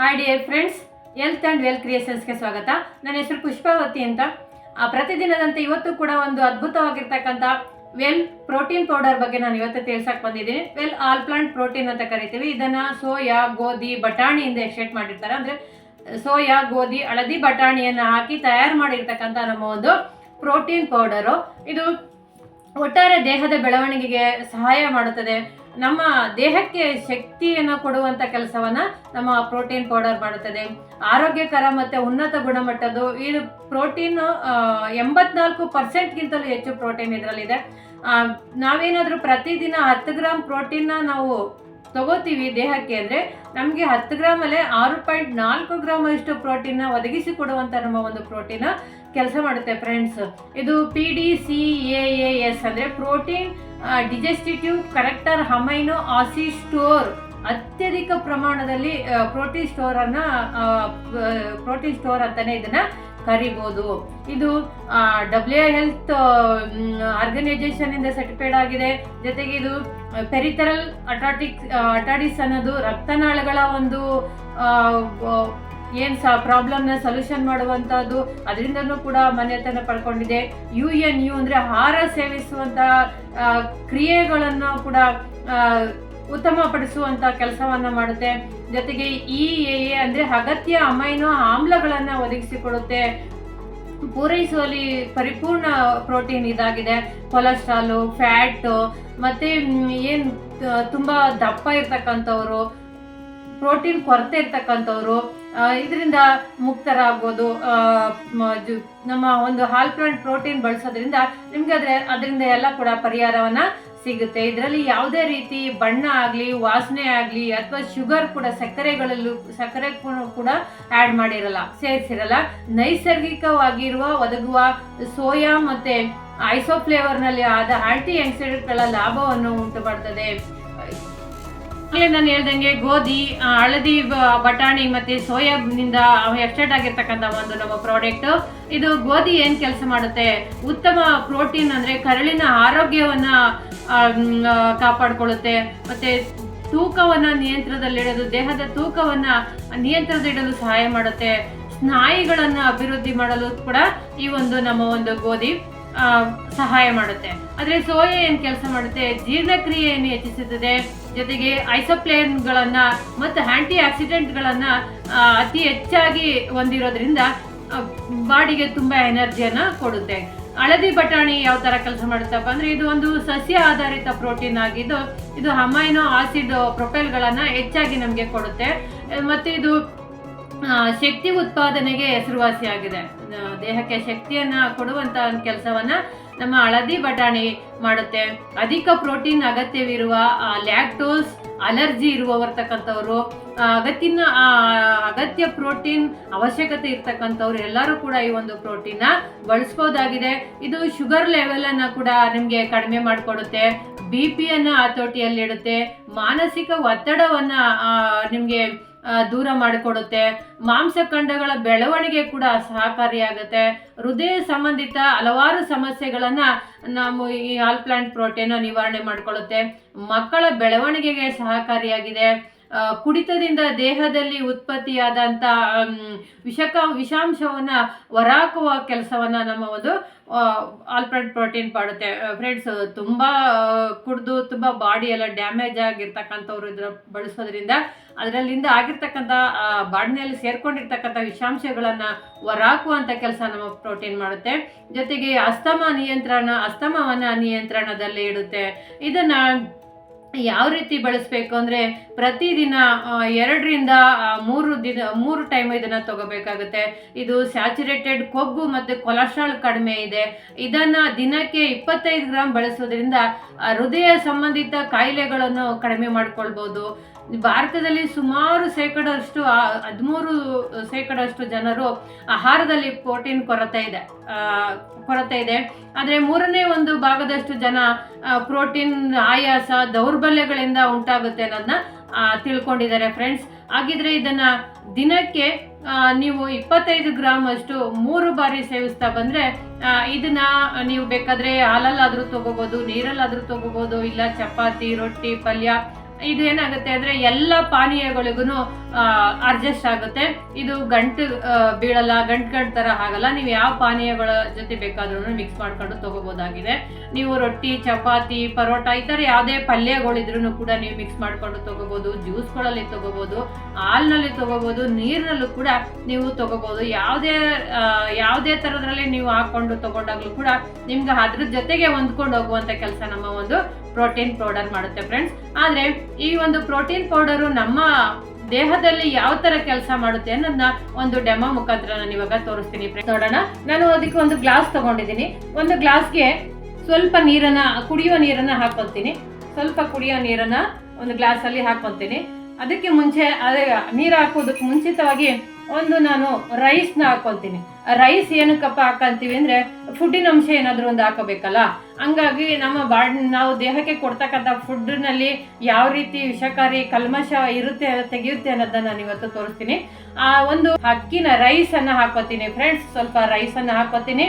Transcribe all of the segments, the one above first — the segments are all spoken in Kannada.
Hi dear friends health and well ಕ್ರಿಯೇಷನ್ಸ್ಗೆ ಸ್ವಾಗತ. ನನ್ನ ಹೆಸರು ಪುಷ್ಪಾವತಿ ಅಂತ. ಪ್ರತಿದಿನದಂತೆ ಇವತ್ತು ಕೂಡ ಒಂದು ಅದ್ಭುತವಾಗಿರ್ತಕ್ಕಂಥ ವೆಲ್ ಪ್ರೋಟೀನ್ ಪೌಡರ್ ಬಗ್ಗೆ ನಾನು ಇವತ್ತು ತಿಳ್ಸಕ್ ಬಂದಿದ್ದೀನಿ. ವೆಲ್ ಆಲ್ ಪ್ಲಾಂಟ್ ಪ್ರೋಟೀನ್ ಅಂತ ಕರಿತೀವಿ. ಇದನ್ನ ಸೋಯಾ, ಗೋಧಿ, ಬಟಾಣಿಯಿಂದ ಎಕ್ಸ್ಟ್ರೇಟ್ ಮಾಡಿರ್ತಾರೆ. ಅಂದ್ರೆ ಸೋಯಾ, ಗೋಧಿ, ಹಳದಿ ಬಟಾಣಿಯನ್ನು ಹಾಕಿ ತಯಾರು ಮಾಡಿರ್ತಕ್ಕಂಥ ನಮ್ಮ ಒಂದು ಪ್ರೋಟೀನ್ ಪೌಡರು ಇದು ಒಟ್ಟಾರೆ ದೇಹದ ಬೆಳವಣಿಗೆಗೆ ಸಹಾಯ ಮಾಡುತ್ತದೆ. ನಮ್ಮ ದೇಹಕ್ಕೆ ಶಕ್ತಿಯನ್ನು ಕೊಡುವಂತ ಕೆಲಸವನ್ನ ನಮ್ಮ ಪ್ರೋಟೀನ್ ಪೌಡರ್ ಮಾಡುತ್ತದೆ. ಆರೋಗ್ಯಕರ ಮತ್ತೆ ಉನ್ನತ ಗುಣಮಟ್ಟದ್ದು. ಇದು ಪ್ರೋಟೀನ್ ಎಂಬತ್ನಾಲ್ಕು ಪರ್ಸೆಂಟ್ಗಿಂತಲೂ ಹೆಚ್ಚು ಪ್ರೋಟೀನ್ ಇದರಲ್ಲಿದೆ. ನಾವೇನಾದರೂ ಪ್ರತಿದಿನ ಹತ್ತು ಗ್ರಾಮ್ ಪ್ರೋಟೀನ್ನ ನಾವು ತಗೋತೀವಿ ದೇಹಕ್ಕೆ ಅಂದ್ರೆ ನಮಗೆ ಹತ್ತು ಗ್ರಾಮಲ್ಲೇ ಆರು ಪಾಯಿಂಟ್ ನಾಲ್ಕು ಗ್ರಾಮ್ ಅಷ್ಟು ಪ್ರೋಟೀನ್ ಒದಗಿಸಿ ಕೊಡುವಂತ ನಮ್ಮ ಒಂದು ಪ್ರೋಟೀನ್ ಕೆಲಸ ಮಾಡುತ್ತೆ ಫ್ರೆಂಡ್ಸ್ ಇದು P D C A S ಅಂದ್ರೆ protein digestive corrected amino acid score, ಅತ್ಯಧಿಕ ಪ್ರಮಾಣದಲ್ಲಿ ಪ್ರೋಟೀನ್ ಸ್ಟೋರ್ ಅನ್ನ ಪ್ರೋಟೀನ್ ಸ್ಟೋರ್ ಅಂತಾನೆ ಇದನ್ನ ಕರಿಬೋದು. ಇದು ಡಬ್ಲ್ಯೂ ಹೆಲ್ತ್ ಆರ್ಗನೈಸೇಷನ್ ಇಂದ ಸರ್ಟಿಫೈಡ್ ಆಗಿದೆ. ಜೊತೆಗೆ ಇದು ಪೆರಿಥರಲ್ ಅಟಾಟಿಕ್ ಅಟಾಡಿಸ್ ಅನ್ನೋದು ರಕ್ತನಾಳಗಳ ಒಂದು ಏನ್ ಸ ಪ್ರಾಬ್ಲಮ್ನ ಸೊಲ್ಯೂಷನ್ ಮಾಡುವಂತಹದ್ದು, ಅದರಿಂದನು ಕೂಡ ಮಾನ್ಯತೆಯನ್ನು ಪಡ್ಕೊಂಡಿದೆ. ಯು ಎನ್ ಯು ಅಂದ್ರೆ ಆಹಾರ ಸೇವಿಸುವಂತಹ ಕ್ರಿಯೆಗಳನ್ನು ಕೂಡ ಉತ್ತಮಪಡಿಸುವಂಥ ಕೆಲಸವನ್ನ ಮಾಡುತ್ತೆ. ಜೊತೆಗೆ ಇ ಎ ಎ ಅಂದ್ರೆ ಅಗತ್ಯ ಅಮೈನೋ ಆಮ್ಲಗಳನ್ನ ಒದಗಿಸಿಕೊಡುತ್ತೆ. ಪೂರೈಸುವಲ್ಲಿ ಪರಿಪೂರ್ಣ ಪ್ರೋಟೀನ್ ಇದಾಗಿದೆ. ಕೊಲೆಸ್ಟ್ರಾಲು, ಫ್ಯಾಟ್, ಮತ್ತೆ ಏನು ತುಂಬಾ ದಪ್ಪ ಇರ್ತಕ್ಕಂಥವ್ರು ಪ್ರೋಟೀನ್ ಕೊರತೆ ಇರ್ತಕ್ಕಂಥವ್ರು ಇದರಿಂದ ಮುಕ್ತರಾಗ್ಬೋದು ನಮ್ಮ ಒಂದು ಹಾಲ್ ಪ್ಲಾಂಟ್ ಪ್ರೋಟೀನ್ ಬಳಸೋದ್ರಿಂದ ನಿಮ್ಗೆ ಅದ್ರ ಅದರಿಂದ ಎಲ್ಲ ಕೂಡ ಪರಿಹಾರವನ್ನ ಸಿಗುತ್ತೆ. ಇದರಲ್ಲಿ ಯಾವುದೇ ರೀತಿ ಬಣ್ಣ ಆಗಲಿ, ವಾಸನೆ ಆಗಲಿ, ಅಥವಾ ಶುಗರ್ ಕೂಡ ಸಕ್ಕರೆಗಳಲ್ಲೂ, ಸಕ್ಕರೆ ಕೂಡ- ಆ್ಯಡ್ ಮಾಡಿರಲ್ಲ, ಸೇರಿಸಿರಲ್ಲ, ನೈಸರ್ಗಿಕವಾಗಿರುವ ಒದಗುವ ಸೋಯಾ ಮತ್ತೆ ಐಸೋಫ್ಲೇವರ್ನಲ್ಲಿ ಆದ ಆಂಟಿ ಆಕ್ಸಿಡೆಂಟ್ಗಳ ಲಾಭವನ್ನು ಉಂಟು ಮಾಡ್ತದೆ ನಾನು ಹೇಳ್ದಂಗೆ ಗೋಧಿ ಹಳದಿ ಬಟಾಣಿ ಮತ್ತೆ ಸೋಯಾಬಿನಿಂದ ಎಕ್ಸ್ಟ್ರೇಟ್ ಆಗಿರ್ತಕ್ಕಂಥ ಒಂದು ನಮ್ಮ ಪ್ರಾಡಕ್ಟ್ ಇದು ಗೋಧಿ ಏನ್ ಕೆಲಸ ಮಾಡುತ್ತೆ? ಉತ್ತಮ ಪ್ರೋಟೀನ್ ಅಂದ್ರೆ ಕರಳಿನ ಆರೋಗ್ಯವನ್ನ ಕಾಪಾಡಿಕೊಳ್ಳುತ್ತೆ. ಮತ್ತೆ ತೂಕವನ್ನ ನಿಯಂತ್ರಣದಲ್ಲಿಡೋದು ದೇಹದ ತೂಕವನ್ನ ನಿಯಂತ್ರಣದಲ್ಲಿಡಲು ಸಹಾಯ ಮಾಡುತ್ತೆ. ಸ್ನಾಯುಗಳನ್ನು ಅಭಿವೃದ್ಧಿ ಮಾಡಲು ಕೂಡ ಈ ಒಂದು ನಮ್ಮ ಒಂದು ಗೋಧಿ. ಸಹಾಯ ಮಾಡುತ್ತೆ. ಆದರೆ ಸೋಯಾ ಏನು ಕೆಲಸ ಮಾಡುತ್ತೆ? ಜೀರ್ಣಕ್ರಿಯೆಯನ್ನು ಹೆಚ್ಚಿಸುತ್ತದೆ? ಜೊತೆಗೆ ಐಸೋಪ್ಲೇನ್ಗಳನ್ನು ಮತ್ತು ಆಂಟಿ ಆಕ್ಸಿಡೆಂಟ್ಗಳನ್ನು ಅತಿ ಹೆಚ್ಚಾಗಿ ಹೊಂದಿರೋದ್ರಿಂದ ಬಾಡಿಗೆ ತುಂಬಾ ಎನರ್ಜಿಯನ್ನ ಕೊಡುತ್ತೆ. ಹಳದಿ ಬಟಾಣಿ ಯಾವ ತರ ಕೆಲಸ ಮಾಡುತ್ತಪ್ಪ ಅಂದ್ರೆ ಇದು ಒಂದು ಸಸ್ಯ ಆಧಾರಿತ ಪ್ರೋಟೀನ್ ಆಗಿದ್ದು, ಇದು ಅಮೈನೋ ಆಸಿಡ್ ಪ್ರೊಫೈಲ್ಗಳನ್ನು ಹೆಚ್ಚಾಗಿ ನಮಗೆ ಕೊಡುತ್ತೆ. ಮತ್ತು ಇದು ಶಕ್ತಿ ಉತ್ಪಾದನೆಗೆ ಹೆಸರುವಾಸಿಯಾಗಿದೆ. ದೇಹಕ್ಕೆ ಶಕ್ತಿಯನ್ನ ಕೊಡುವಂತ ಒಂದು ಕೆಲಸವನ್ನ ನಮ್ಮ ಹಳದಿ ಬಟಾಣಿ ಮಾಡುತ್ತೆ. ಅಧಿಕ ಪ್ರೋಟೀನ್ ಅಗತ್ಯವಿರುವ ಲ್ಯಾಕ್ಟೋಸ್ ಅಲರ್ಜಿ ಇರುವವರ್ತಕ್ಕಂಥವ್ರು ಅಗತ್ಯನ ಅಗತ್ಯ ಪ್ರೋಟೀನ್ ಅವಶ್ಯಕತೆ ಇರ್ತಕ್ಕಂಥವ್ರು ಎಲ್ಲರೂ ಕೂಡ ಈ ಒಂದು ಪ್ರೋಟೀನ್ ಬಳಸ್ಬೋದಾಗಿದೆ. ಇದು ಶುಗರ್ ಲೆವೆಲನ್ನು ಕೂಡ ನಿಮಗೆ ಕಡಿಮೆ ಮಾಡಿಕೊಡುತ್ತೆ. ಬಿ ಪಿಯನ್ನು ಹತೋಟಿಯಲ್ಲಿಡುತ್ತೆ ಮಾನಸಿಕ ಒತ್ತಡವನ್ನ ನಿಮಗೆ ದೂರ ಮಾಡಿಕೊಡುತ್ತೆ. ಮಾಂಸಖಂಡಗಳ ಬೆಳವಣಿಗೆ ಕೂಡ ಸಹಕಾರಿಯಾಗುತ್ತೆ. ಹೃದಯ ಸಂಬಂಧಿತ ಹಲವಾರು ಸಮಸ್ಯೆಗಳನ್ನು ನಾವು ಈ ಆಲ್ ಪ್ಲಾಂಟ್ ಪ್ರೋಟೀನ್ ನಿವಾರಣೆ ಮಾಡಿಕೊಳ್ಳುತ್ತೆ. ಮಕ್ಕಳ ಬೆಳವಣಿಗೆಗೆ ಸಹಕಾರಿಯಾಗಿದೆ. ಕುಡಿತದಿಂದ ದೇಹದಲ್ಲಿ ಉತ್ಪತ್ತಿಯಾದಂಥ ವಿಷಕ, ವಿಷಾಂಶವನ್ನ ಹೊರಹಾಕುವ ಕೆಲಸವನ್ನ ನಮ್ಮ ಒಂದು ಆಲ್ಫ್ರೆಡ್ ಪ್ರೋಟೀನ್ ಮಾಡುತ್ತೆ. ಫ್ರೆಂಡ್ಸ್ ತುಂಬಾ ಕುಡಿದು ತುಂಬಾ ಬಾಡಿ ಎಲ್ಲ ಡ್ಯಾಮೇಜ್ ಆಗಿರ್ತಕ್ಕಂಥವ್ರು ಇದ್ರ ಬಳಸೋದ್ರಿಂದ ಅದರಲ್ಲಿಂದ ಆಗಿರ್ತಕ್ಕಂಥ ಬಾಡಿನಲ್ಲಿ ಸೇರ್ಕೊಂಡಿರ್ತಕ್ಕಂಥ ವಿಷಾಂಶಗಳನ್ನ ಹೊರಹಾಕುವಂಥ ಕೆಲಸ ನಮ್ಮ ಪ್ರೋಟೀನ್ ಮಾಡುತ್ತೆ. ಜೊತೆಗೆ ಅಸ್ತಮ ನಿಯಂತ್ರಣ, ಅಸ್ತಮವನ್ನು ನಿಯಂತ್ರಣದಲ್ಲಿ ಇಡುತ್ತೆ. ಇದನ್ನ ಯಾವ ರೀತಿ ಬಳಸಬೇಕು ಅಂದರೆ ಪ್ರತಿದಿನ ಎರಡರಿಂದ ಮೂರು ದಿನ, ಮೂರು ಟೈಮ್ ಇದನ್ನು ತಗೋಬೇಕಾಗುತ್ತೆ. ಇದು ಸ್ಯಾಚುರೇಟೆಡ್ ಕೊಬ್ಬು ಮತ್ತು ಕೊಲೆಸ್ಟ್ರಾಲ್ ಕಡಿಮೆ ಇದೆ. ಇದನ್ನು ದಿನಕ್ಕೆ ಇಪ್ಪತ್ತೈದು ಗ್ರಾಮ್ ಬಳಸೋದ್ರಿಂದ ಹೃದಯ ಸಂಬಂಧಿತ ಕಾಯಿಲೆಗಳನ್ನು ಕಡಿಮೆ ಮಾಡ್ಕೊಳ್ಬೋದು. ಭಾರತದಲ್ಲಿ ಸುಮಾರು ಶೇಕಡಷ್ಟು ಹದಿಮೂರು ಶೇಕಡಷ್ಟು ಜನರು ಆಹಾರದಲ್ಲಿ ಪ್ರೋಟೀನ್ ಕೊರತೆ ಇದೆ ಕೊರತೆ ಇದೆ. ಆದರೆ ಮೂರನೇ ಒಂದು ಭಾಗದಷ್ಟು ಜನ ಪ್ರೋಟೀನ್ ಆಯಾಸ, ದೌರ್ಬಲ್ಯಗಳಿಂದ ಉಂಟಾಗುತ್ತೆ ಅನ್ನೋದನ್ನ ತಿಳ್ಕೊಂಡಿದ್ದಾರೆ ಫ್ರೆಂಡ್ಸ್. ಹಾಗಿದ್ರೆ ಇದನ್ನ ದಿನಕ್ಕೆ ನೀವು ಇಪ್ಪತ್ತೈದು ಗ್ರಾಮ್ ಅಷ್ಟು ಮೂರು ಬಾರಿ ಸೇವಿಸ್ತಾ ಬಂದ್ರೆ ಇದನ್ನ ನೀವು ಬೇಕಾದ್ರೆ ಹಾಲಲ್ಲಾದ್ರೂ ತಗೋಬಹುದು ನೀರಲ್ಲಾದ್ರೂ ತಗೋಬಹುದು ಇಲ್ಲ ಚಪಾತಿ, ರೊಟ್ಟಿ, ಪಲ್ಯ ಇದು ಏನಾಗುತ್ತೆ ಅಂದ್ರೆ ಎಲ್ಲ ಪಾನೀಯಗಳಿಗೂ ಅಡ್ಜಸ್ಟ್ ಆಗುತ್ತೆ. ಇದು ಗಂಟು ಬೀಳಲ್ಲ ಗಂಟು ಗಂಟು ತರ ಆಗಲ್ಲ. ನೀವು ಯಾವ ಪಾನೀಯಗಳ ಜೊತೆ ಬೇಕಾದ್ರೂ ಮಿಕ್ಸ್ ಮಾಡ್ಕೊಂಡು ತಗೋಬಹುದಾಗಿದೆ ನೀವು ರೊಟ್ಟಿ, ಚಪಾತಿ, ಪರೋಟ ಈ ತರ ಯಾವುದೇ ಪಲ್ಯಗಳಿದ್ರು ಕೂಡ ನೀವು ಮಿಕ್ಸ್ ಮಾಡ್ಕೊಂಡು ತಗೋಬೋದು. ಜ್ಯೂಸ್ಗಳಲ್ಲಿ ತಗೋಬಹುದು ಹಾಲ್ನಲ್ಲಿ ತಗೋಬಹುದು ನೀರಿನಲ್ಲೂ ಕೂಡ ನೀವು ತಗೋಬಹುದು ಯಾವುದೇ ಯಾವುದೇ ತರದ್ರಲ್ಲಿ ನೀವು ಹಾಕೊಂಡು ತಗೊಂಡಾಗ್ಲೂ ಕೂಡ ನಿಮ್ಗೆ ಅದ್ರ ಜೊತೆಗೆ ಹೊಂದ್ಕೊಂಡು ಹೋಗುವಂತ ಕೆಲಸ ನಮ್ಮ ಒಂದು ಪ್ರೋಟೀನ್ ಪೌಡರ್ ಮಾಡುತ್ತೆ ಫ್ರೆಂಡ್ಸ್ ಆದರೆ ಈ ಒಂದು ಪ್ರೋಟೀನ್ ಪೌಡರು ನಮ್ಮ ದೇಹದಲ್ಲಿ ಯಾವ ತರ ಕೆಲಸ ಮಾಡುತ್ತೆ ಅನ್ನೋದನ್ನ ಒಂದು ಡೆಮೋ ಮುಖಾಂತರ ನಾನು ಇವಾಗ ತೋರಿಸ್ತೀನಿ ನೋಡೋಣ. ನಾನು ಅದಕ್ಕೆ ಒಂದು ಗ್ಲಾಸ್ ತಗೊಂಡಿದ್ದೀನಿ. ಒಂದು ಗ್ಲಾಸ್ಗೆ ಸ್ವಲ್ಪ ನೀರನ್ನ ಕುಡಿಯುವ ನೀರನ್ನ ಹಾಕೊತೀನಿ ಸ್ವಲ್ಪ ಕುಡಿಯೋ ನೀರನ್ನ ಒಂದು ಗ್ಲಾಸಲ್ಲಿ ಹಾಕೊಳ್ತೀನಿ ಅದಕ್ಕೆ ಮುಂಚೆ ಅದೇ ನೀರು ಹಾಕೋದಕ್ಕೆ ಮುಂಚಿತವಾಗಿ ಒಂದು ನಾನು ರೈಸ್ನ ಹಾಕೊಳ್ತೀನಿ. ರೈಸ್ ಏನಕ್ಕಪ್ಪ ಹಾಕಂತೀವಿ ಅಂದ್ರೆ ಫುಡ್ಡಿನ ಅಂಶ ಏನಾದರೂ ಒಂದು ಹಾಕೋಬೇಕಲ್ಲ? ಹಂಗಾಗಿ ನಮ್ಮ ಬಾಡ್, ನಾವು ದೇಹಕ್ಕೆ ಕೊಡ್ತಕ್ಕಂಥ ಫುಡ್ನಲ್ಲಿ ಯಾವ ರೀತಿ ವಿಷಕಾರಿ ಕಲ್ಮಶ ಇರುತ್ತೆ ತೆಗೆಯುತ್ತೆ ಅನ್ನೋದನ್ನ ನಾನು ಇವತ್ತು ತೋರಿಸ್ತೀನಿ. ಆ ಒಂದು ಅಕ್ಕಿನ ರೈಸ್ ಅನ್ನ ಹಾಕೋತೀನಿ ಫ್ರೆಂಡ್ಸ್ ಸ್ವಲ್ಪ ರೈಸ್ ಅನ್ನ ಹಾಕೋತೀನಿ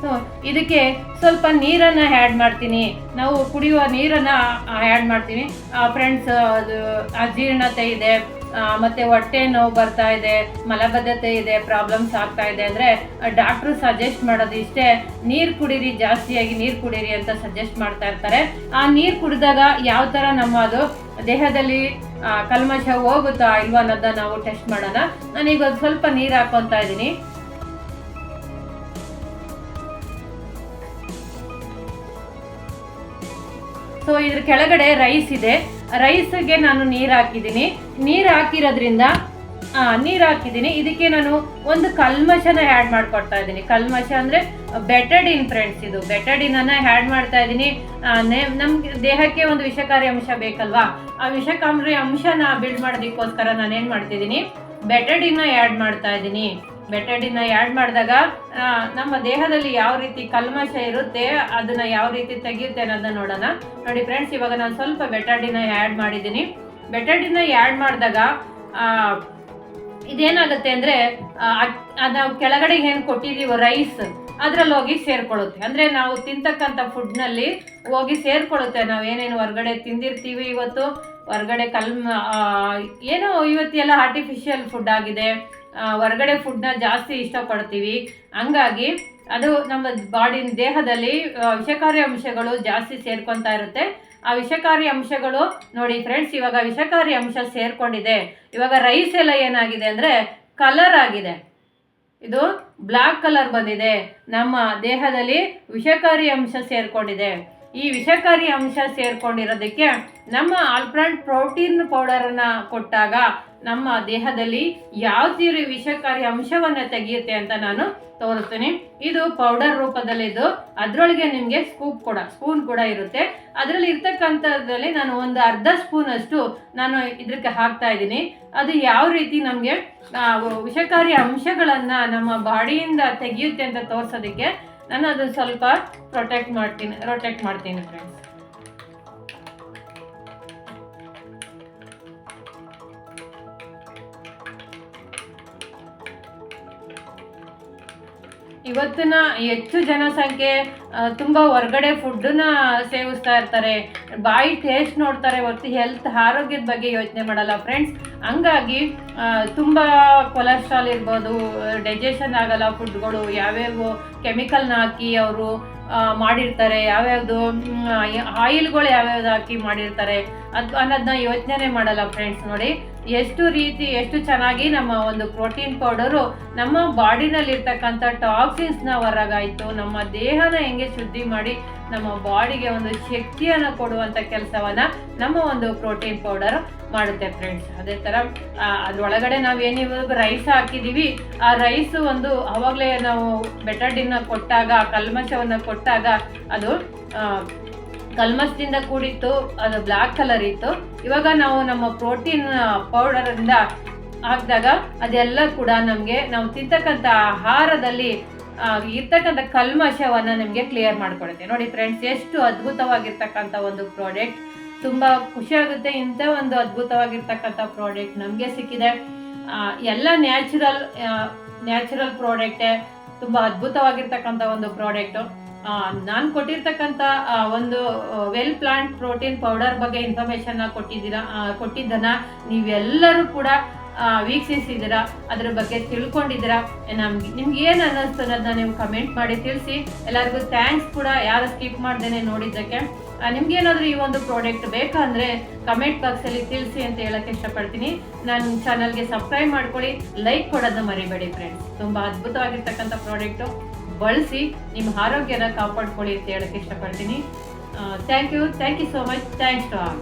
ಸೊ ಇದಕ್ಕೆ ಸ್ವಲ್ಪ ನೀರನ್ನು ಆ್ಯಡ್ ಮಾಡ್ತೀನಿ. ನಾವು ಕುಡಿಯುವ ನೀರನ್ನು ಆ್ಯಡ್ ಮಾಡ್ತೀನಿ ಫ್ರೆಂಡ್ಸ್ ಅದು ಅಜೀರ್ಣತೆ ಇದೆ. ಮತ್ತು ಹೊಟ್ಟೆ ನೋವು ಬರ್ತಾ ಇದೆ. ಮಲಬದ್ಧತೆ ಇದೆ. ಪ್ರಾಬ್ಲಮ್ಸ್ ಆಗ್ತಾ ಇದೆ. ಅಂದರೆ ಡಾಕ್ಟ್ರು ಸಜೆಸ್ಟ್ ಮಾಡೋದು ಇಷ್ಟೇ. ನೀರು ಕುಡೀರಿ, ಜಾಸ್ತಿಯಾಗಿ ನೀರು ಕುಡೀರಿ ಅಂತ ಸಜೆಸ್ಟ್ ಮಾಡ್ತಾ ಇರ್ತಾರೆ. ಆ, ನೀರು ಕುಡಿದಾಗ ಯಾವ ಥರ ನಮ್ಮ, ಅದು, ದೇಹದಲ್ಲಿ ಕಲ್ಮಶ ಹೋಗುತ್ತಾ ಇಲ್ವಾ ಅನ್ನೋದನ್ನ ನಾವು ಟೆಸ್ಟ್ ಮಾಡೋಣ. ನಾನೀಗ ಸ್ವಲ್ಪ ನೀರು ಹಾಕೊತಾ ಇದ್ದೀನಿ. ಸೊ ಇದ್ರ ಕೆಳಗಡೆ ರೈಸ್ ಇದೆ. ರೈಸ್ಗೆ ನಾನು ನೀರು ಹಾಕಿದ್ದೀನಿ. ನೀರು ಹಾಕಿರೋದ್ರಿಂದ ನೀರು ಹಾಕಿದ್ದೀನಿ. ಇದಕ್ಕೆ ನಾನು ಒಂದು ಕಲ್ಮಶನ ಆ್ಯಡ್ ಮಾಡ್ಕೊಡ್ತಾ ಇದ್ದೀನಿ. ಕಲ್ಮಶ ಅಂದರೆ ಬೆಟಡಿನ್ ಫ್ರೆಂಡ್ಸ್ ಇದು. ಬೆಟಡಿನನ್ನು ಆ್ಯಡ್ ಮಾಡ್ತಾ ಇದ್ದೀನಿ. ನಮ್ಗೆ ದೇಹಕ್ಕೆ ಒಂದು ವಿಷಕಾರಿ ಅಂಶ ಬೇಕಲ್ವಾ? ಆ ವಿಷಕಾರಿ ಅಂಶನ ಬಿಲ್ಡ್ ಮಾಡೋದಕ್ಕೋಸ್ಕರ ನಾನು ಏನು ಮಾಡ್ತಿದ್ದೀನಿ ಬೆಟಡಿನ ಆ್ಯಡ್ ಮಾಡ್ತಾ ಇದ್ದೀನಿ. ಬೆಟಡಿನ ಆ್ಯಡ್ ಮಾಡಿದಾಗ ನಮ್ಮ ದೇಹದಲ್ಲಿ ಯಾವ ರೀತಿ ಕಲ್ಮಶ ಇರುತ್ತೆ, ಅದನ್ನ ಯಾವ ರೀತಿ ತೆಗೆಯುತ್ತೆ ಅನ್ನೋದನ್ನ ನೋಡೋಣ. ನೋಡಿ ಫ್ರೆಂಡ್ಸ್ ಇವಾಗ ನಾನು ಸ್ವಲ್ಪ ಬೆಟಡಿನ ಆ್ಯಡ್ ಮಾಡಿದ್ದೀನಿ. ಬೆಟಡಿನ ಆ್ಯಡ್ ಮಾಡಿದಾಗ ಇದೇನಾಗುತ್ತೆ ಅಂದರೆ ನಾವು ಕೆಳಗಡೆ ಏನು ಕೊಟ್ಟಿದ್ದೀವೋ ರೈಸ್ ಅದರಲ್ಲಿ ಹೋಗಿ ಸೇರ್ಕೊಳ್ಳುತ್ತೆ. ಅಂದರೆ ನಾವು ತಿಂತಕ್ಕಂಥ ಫುಡ್ನಲ್ಲಿ ಹೋಗಿ ಸೇರ್ಕೊಳ್ಳುತ್ತೆ. ನಾವು ಏನೇನು ಹೊರಗಡೆ ತಿಂದಿರ್ತೀವಿ ಇವತ್ತು, ಹೊರಗಡೆ ಕಲ್ಮ ಏನೋ ಇವತ್ತೆಲ್ಲ ಆರ್ಟಿಫಿಷಿಯಲ್ ಫುಡ್ ಆಗಿದೆ. ಹೊರಗಡೆ ಫುಡ್ನ ಜಾಸ್ತಿ ಇಷ್ಟಪಡ್ತೀವಿ. ಹಂಗಾಗಿ ಅದು ನಮ್ಮ ಬಾಡಿ ದೇಹದಲ್ಲಿ ವಿಷಕಾರಿ ಅಂಶಗಳು ಜಾಸ್ತಿ ಸೇರ್ಕೊತಾ ಇರುತ್ತೆ. ಆ ವಿಷಕಾರಿ ಅಂಶಗಳು ನೋಡಿ ಫ್ರೆಂಡ್ಸ್ ಇವಾಗ ವಿಷಕಾರಿ ಅಂಶ ಸೇರ್ಕೊಂಡಿದೆ. ಇವಾಗ ರೈಸ್ ಎಲ್ಲ ಏನಾಗಿದೆ ಅಂದರೆ ಕಲರ್ ಆಗಿದೆ. ಇದು ಬ್ಲ್ಯಾಕ್ ಕಲರ್ ಬಂದಿದೆ. ನಮ್ಮ ದೇಹದಲ್ಲಿ ವಿಷಕಾರಿ ಅಂಶ ಸೇರ್ಕೊಂಡಿದೆ. ಈ ವಿಷಕಾರಿ ಅಂಶ ಸೇರ್ಕೊಂಡಿರೋದಕ್ಕೆ ನಮ್ಮ ಆಲ್ಪ್ರಾಂಟ್ ಪ್ರೋಟೀನ್ ಪೌಡರನ್ನು ಕೊಟ್ಟಾಗ ನಮ್ಮ ದೇಹದಲ್ಲಿ ಯಾವ ತೀರಿ ವಿಷಕಾರಿ ಅಂಶವನ್ನು ತೆಗೆಯುತ್ತೆ ಅಂತ ನಾನು ತೋರಿಸ್ತೀನಿ. ಇದು ಪೌಡರ್ ರೂಪದಲ್ಲಿದ್ದು ಅದರೊಳಗೆ ನಿಮಗೆ ಸ್ಕೂಪ್ ಕೂಡ, ಸ್ಪೂನ್ ಕೂಡ ಇರುತ್ತೆ. ಅದರಲ್ಲಿ ಇರ್ತಕ್ಕಂಥದ್ರಲ್ಲಿ ನಾನು ಒಂದು ಅರ್ಧ ಸ್ಪೂನ್ ಅಷ್ಟು ನಾನು ಇದಕ್ಕೆ ಹಾಕ್ತಾ ಇದ್ದೀನಿ. ಅದು ಯಾವ ರೀತಿ ನಮಗೆ ವಿಷಕಾರಿ ಅಂಶಗಳನ್ನು ನಮ್ಮ ಬಾಡಿಯಿಂದ ತೆಗೆಯುತ್ತೆ ಅಂತ ತೋರಿಸೋದಕ್ಕೆ ನಾನು ಅದನ್ನು ಸ್ವಲ್ಪ ಪ್ರೊಟೆಕ್ಟ್ ಮಾಡ್ತೀನಿ ರೊಟೆಕ್ಟ್ ಮಾಡ್ತೀನಿ ಫ್ರೆಂಡ್ಸ್ ಇವತ್ತಿನ ಹೆಚ್ಚು ಜನಸಂಖ್ಯೆ ತುಂಬ ಹೊರಗಡೆ ಫುಡ್ಡನ್ನ ಸೇವಿಸ್ತಾ ಇರ್ತಾರೆ. ಬಾಯಿ ಟೇಸ್ಟ್ ನೋಡ್ತಾರೆ ಹೊರತು ಹೆಲ್ತ್ ಆರೋಗ್ಯದ ಬಗ್ಗೆ ಯೋಚನೆ ಮಾಡಲ್ಲ. ಫ್ರೆಂಡ್ಸ್ ಹಂಗಾಗಿ ತುಂಬಾ ಕೊಲೆಸ್ಟ್ರಾಲ್ ಇರ್ಬೋದು ಡೈಜೆಷನ್ ಆಗಲ್ಲ ಫುಡ್ಗಳು ಯಾವ್ಯಾವ ಕೆಮಿಕಲ್ನ ಹಾಕಿ ಅವರು ಮಾಡಿರ್ತಾರೆ. ಯಾವ್ಯಾವುದು ಆಯಿಲ್ಗಳು ಯಾವ್ಯಾವ್ದು ಹಾಕಿ ಮಾಡಿರ್ತಾರೆ. ಅದು ಅನ್ನೋದನ್ನ ಯೋಚನೆ ಮಾಡಲ್ಲ ಫ್ರೆಂಡ್ಸ್ ನೋಡಿ. ಎಷ್ಟು ರೀತಿ, ಎಷ್ಟು ಚೆನ್ನಾಗಿ ನಮ್ಮ ಒಂದು ಪ್ರೋಟೀನ್ ಪೌಡರು ನಮ್ಮ ಬಾಡಿನಲ್ಲಿ ಇರ್ತಕ್ಕಂಥ ಟಾಕ್ಸಿನ್ಸ್ನ ಹೊರಗಾಯ್ತು, ನಮ್ಮ ದೇಹನ ಹೆಂಗೆ ಶುದ್ಧಿ ಮಾಡಿ, ನಮ್ಮ ಬಾಡಿಗೆ ಒಂದು ಶಕ್ತಿಯನ್ನು ಕೊಡುವಂಥ ಕೆಲಸವನ್ನ ನಮ್ಮ ಒಂದು ಪ್ರೋಟೀನ್ ಪೌಡರ್ ಮಾಡುತ್ತೆ ಫ್ರೆಂಡ್ಸ್ ಅದೇ ಥರ ಅದರೊಳಗಡೆ ನಾವು ಏನಿವಾಗ ರೈಸ್ ಹಾಕಿದ್ದೀವಿ ಆ ರೈಸ್ ಒಂದು ಅವಾಗಲೇ ನಾವು ಬೆಟಡಿನ ಕೊಟ್ಟಾಗ ಕಲ್ಮಶವನ್ನು ಕೊಟ್ಟಾಗ ಅದು ಕಲ್ಮಶದಿಂದ ಕೂಡಿತ್ತು, ಅದು ಬ್ಲ್ಯಾಕ್ ಕಲರ್ ಇತ್ತು. ಇವಾಗ ನಾವು ನಮ್ಮ ಪ್ರೋಟೀನ್ ಪೌಡರಿಂದ ಹಾಕಿದಾಗ ಅದೆಲ್ಲ ಕೂಡ ನಮಗೆ, ನಾವು ತಿಂತಕ್ಕಂಥ ಆಹಾರದಲ್ಲಿ ಇರ್ತಕ್ಕಂಥ ಕಲ್ಮಶವನ್ನು ನಿಮಗೆ ಕ್ಲಿಯರ್ ಮಾಡಿಕೊಡುತ್ತೆ. ನೋಡಿ ಫ್ರೆಂಡ್ಸ್ ಎಷ್ಟು ಅದ್ಭುತವಾಗಿರ್ತಕ್ಕಂಥ ಒಂದು ಪ್ರಾಡಕ್ಟ್ ತುಂಬ ಖುಷಿಯಾಗುತ್ತೆ ಇಂಥ ಒಂದು ಅದ್ಭುತವಾಗಿರ್ತಕ್ಕಂಥ ಪ್ರಾಡಕ್ಟ್ ನಮಗೆ ಸಿಕ್ಕಿದೆ. ಎಲ್ಲ ನ್ಯಾಚುರಲ್ ನ್ಯಾಚುರಲ್ ಪ್ರಾಡಕ್ಟೇ ತುಂಬ ಅದ್ಭುತವಾಗಿರ್ತಕ್ಕಂಥ ಒಂದು ಪ್ರಾಡಕ್ಟು ನಾನು ಕೊಟ್ಟಿರ್ತಕ್ಕಂಥ ಒಂದು ವೆಲ್ ಪ್ಲಾಂಟ್ ಪ್ರೋಟೀನ್ ಪೌಡರ್ ಬಗ್ಗೆ ಇನ್ಫಾರ್ಮೇಷನ್ನ ಕೊಟ್ಟಿದ್ದೀರಾ ಕೊಟ್ಟಿದ್ದನ್ನ ನೀವೆಲ್ಲರೂ ಕೂಡ ವೀಕ್ಷಿಸಿದ್ದೀರಾ, ಅದ್ರ ಬಗ್ಗೆ ತಿಳ್ಕೊಂಡಿದ್ದೀರಾ ನಮ್ಗೆ, ನಿಮ್ಗೆ ಏನು ಅನ್ನಿಸ್ತು ಅನ್ನೋದನ್ನ ನೀವು ಕಮೆಂಟ್ ಮಾಡಿ ತಿಳಿಸಿ. ಎಲ್ಲರಿಗೂ ಥ್ಯಾಂಕ್ಸ್ ಕೂಡ, ಯಾರು ಸ್ಕಿಪ್ ಮಾಡ್ದೇನೆ ನೋಡಿದ್ದಕ್ಕೆ. ನಿಮ್ಗೇನಾದರೂ ಈ ಒಂದು ಪ್ರಾಡಕ್ಟ್ ಬೇಕಂದ್ರೆ ಕಮೆಂಟ್ ಬಾಕ್ಸಲ್ಲಿ ತಿಳಿಸಿ ಅಂತ ಹೇಳಕ್ಕೆ ಇಷ್ಟಪಡ್ತೀನಿ. ನನ್ನ ಚಾನಲ್ಗೆ ಸಬ್ಸ್ಕ್ರೈಬ್ ಮಾಡ್ಕೊಳ್ಳಿ ಲೈಕ್ ಕೊಡೋದನ್ನ ಮರಿಬೇಡಿ ಫ್ರೆಂಡ್ಸ್ ತುಂಬ ಅದ್ಭುತವಾಗಿರ್ತಕ್ಕಂಥ ಪ್ರಾಡಕ್ಟು ಬಳಸಿ ನಿಮ್ಮ ಆರೋಗ್ಯನ ಕಾಪಾಡ್ಕೊಳ್ಳಿ ಅಂತ ಹೇಳಕ್ಕೆ ಇಷ್ಟಪಡ್ತೀನಿ. Thank you thank you so much thanks to all